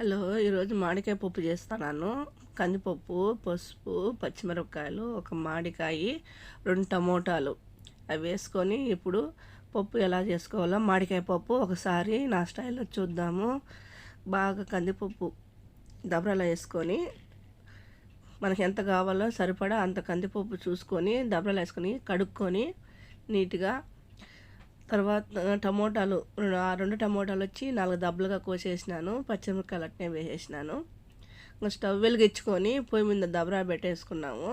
Hello ఈరోజు మామిడికాయ పప్పు చేస్తున్నాను కందిపప్పు పసుపు పచ్చిమిరపకాయలు ఒక మామిడికాయ రెండు టమోటాలు. అవి వేసుకొని ఇప్పుడు పప్పు ఎలా చేసుకోవాలో మామిడికాయ పప్పు ఒకసారి నా స్టైల్లో చూద్దాము. బాగా కందిపప్పు దబరాలో వేసుకొని మనకి ఎంత కావాలో సరిపడా అంత కందిపప్పు చూసుకొని దబరాలు వేసుకొని కడుక్కొని నీట్గా తర్వాత టమోటాలు రెండు ఆ రెండు టమోటాలు వచ్చి నాలుగు దబ్బలుగా కోసేసినాను. పచ్చిమిరపకాయలు అట్నే వేసేసినాను. ఇంకా స్టవ్ వెలిగించుకొని పొయ్యి మీద దబరా పెట్టేసుకున్నాము.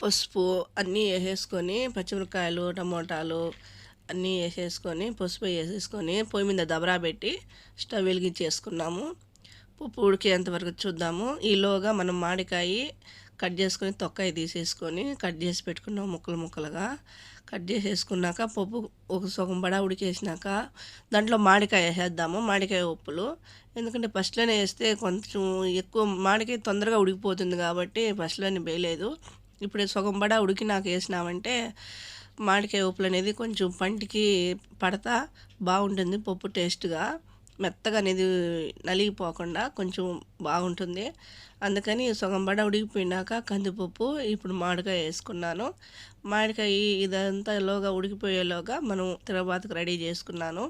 పసుపు అన్నీ వేసేసుకొని పచ్చిమిరపకాయలు టమోటాలు అన్నీ వేసేసుకొని పసుపు వేసేసుకొని పొయ్యి మీద దబరా పెట్టి స్టవ్ వెలిగించేసుకున్నాము. పప్పు ఉడికేంతవరకు చూద్దాము. ఈలోగా మనం మామిడికాయ కట్ చేసుకొని తొక్కాయి తీసేసుకొని కట్ చేసి పెట్టుకున్నాం ముక్కలు ముక్కలుగా. కట్ చేసేసుకున్నాక పప్పు ఒక సగం బడా ఉడికేసినాక దాంట్లో మామిడికాయ వేసేద్దాము మామిడికాయ ఉప్పులు. ఎందుకంటే ఫస్ట్లోనే వేస్తే కొంచెం ఎక్కువ మామిడికాయ తొందరగా ఉడికిపోతుంది కాబట్టి ఫస్ట్లోనే వేయలేదు. ఇప్పుడు సగం బడా ఉడికినాక వేసినామంటే మామిడికాయ ఉప్పులు అనేది కొంచెం పంటికి పడతా బాగుంటుంది పప్పు టేస్ట్గా. మెత్తగా అనేది నలిగిపోకుండా కొంచెం బాగుంటుంది. అందుకని సగం బడ ఉడికిపోయినాక కందిపప్పు ఇప్పుడు మామిడికాయ వేసుకున్నాను. మామిడికాయ ఇదంతా లోగా ఉడికిపోయేలోగా మనం తిరగబాతకు రెడీ చేసుకున్నాను.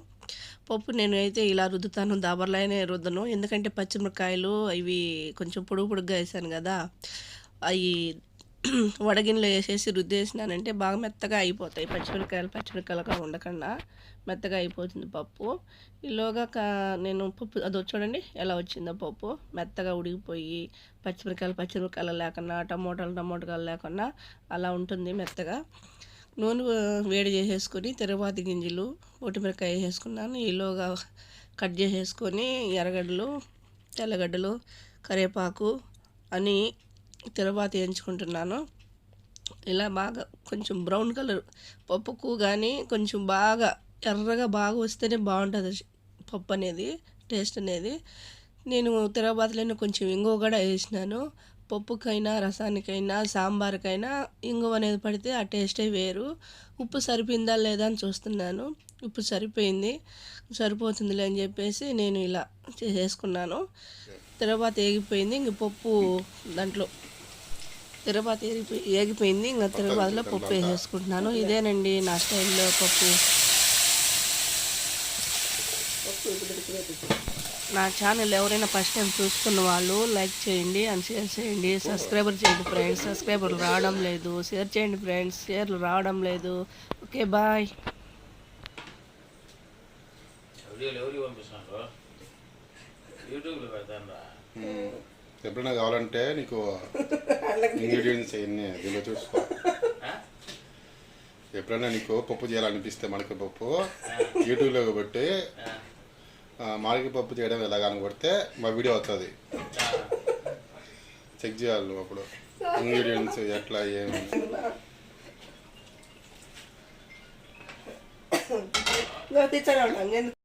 పప్పు నేను అయితే ఇలా రుద్దుతాను దాబర్లైనే రుద్దను. ఎందుకంటే పచ్చిమిరకాయలు ఇవి కొంచెం పొడుగు పొడుగ్గా వేసాను కదా అవి వడగిన్నెలో వేసేసి రుద్దేసినానంటే బాగా మెత్తగా అయిపోతాయి. పచ్చిమిరకాయలు పచ్చిమిరకాయలుగా ఉండకుండా మెత్తగా అయిపోతుంది పప్పు. ఈలోగా నేను పప్పు అది చూడండి ఎలా వచ్చిందో పప్పు. మెత్తగా ఉడికిపోయి పచ్చిమిరకాయలు పచ్చిమిరకాయలు లేకుండా టమోటాలు టమోటాలు లేకుండా అలా ఉంటుంది మెత్తగా. నూనె వేడి చేసేసుకొని తిరువాతి గింజలు ఒటిమిరకాయ వేసేసుకున్నాను. ఈలోగా కట్ చేసేసుకొని ఎర్రగడ్డలు తెల్లగడ్డలు కరివేపాకు అని తిరువాత వేయించుకుంటున్నాను ఇలా బాగా కొంచెం బ్రౌన్ కలర్ పప్పుకు కానీ కొంచెం బాగా ఎర్రగా బాగా వస్తేనే బాగుంటుంది పప్పు అనేది టేస్ట్ అనేది. నేను తిరగబాతలోనే కొంచెం ఇంగువ కూడా వేసినాను. పప్పుకైనా రసానికైనా సాంబార్కైనా ఇంగువ అనేది పడితే ఆ టేస్టే వేరు. ఉప్పు సరిపోయిందా లేదా అని చూస్తున్నాను. ఉప్పు సరిపోయింది. సరిపోతుందిలే అని చెప్పేసి నేను ఇలా చేసేసుకున్నాను. తర్వాత ఏగిపోయింది. ఇంక పప్పు దాంట్లో తిరుపతి ఏగిపోయి ఏగిపోయింది. ఇంకా తిరుపతిలో పప్పు వేసేసుకుంటున్నాను. ఇదేనండి నా స్టైల్లో పప్పు. నా ఛానల్ ఎవరైనా ఫస్ట్ టైం చూస్తున్న వాళ్ళు లైక్ చేయండి అండ్ షేర్ చేయండి. సబ్స్క్రైబర్ చేయండి ఫ్రెండ్స్. సబ్స్క్రైబర్లు రావడం లేదు. షేర్ చేయండి ఫ్రెండ్స్. షేర్లు రావడం లేదు. Okay bye. ఎప్పుడైనా కావాలంటే నీకు ఇంగ్రీడియంట్స్ అవన్నీ దీనిలో చూసుకో. ఎప్పుడైనా నీకు పప్పు చేయాలనిపిస్తే మనకి పప్పు యూట్యూబ్లో పెట్టి మామిడి పప్పు చేయడం ఎలాగని కొడితే మా వీడియో వస్తుంది చెక్ చేయాలి నువ్వు అప్పుడు. ఇంగ్రీడియంట్స్ ఎట్లా ఏమి? తెచ్చాను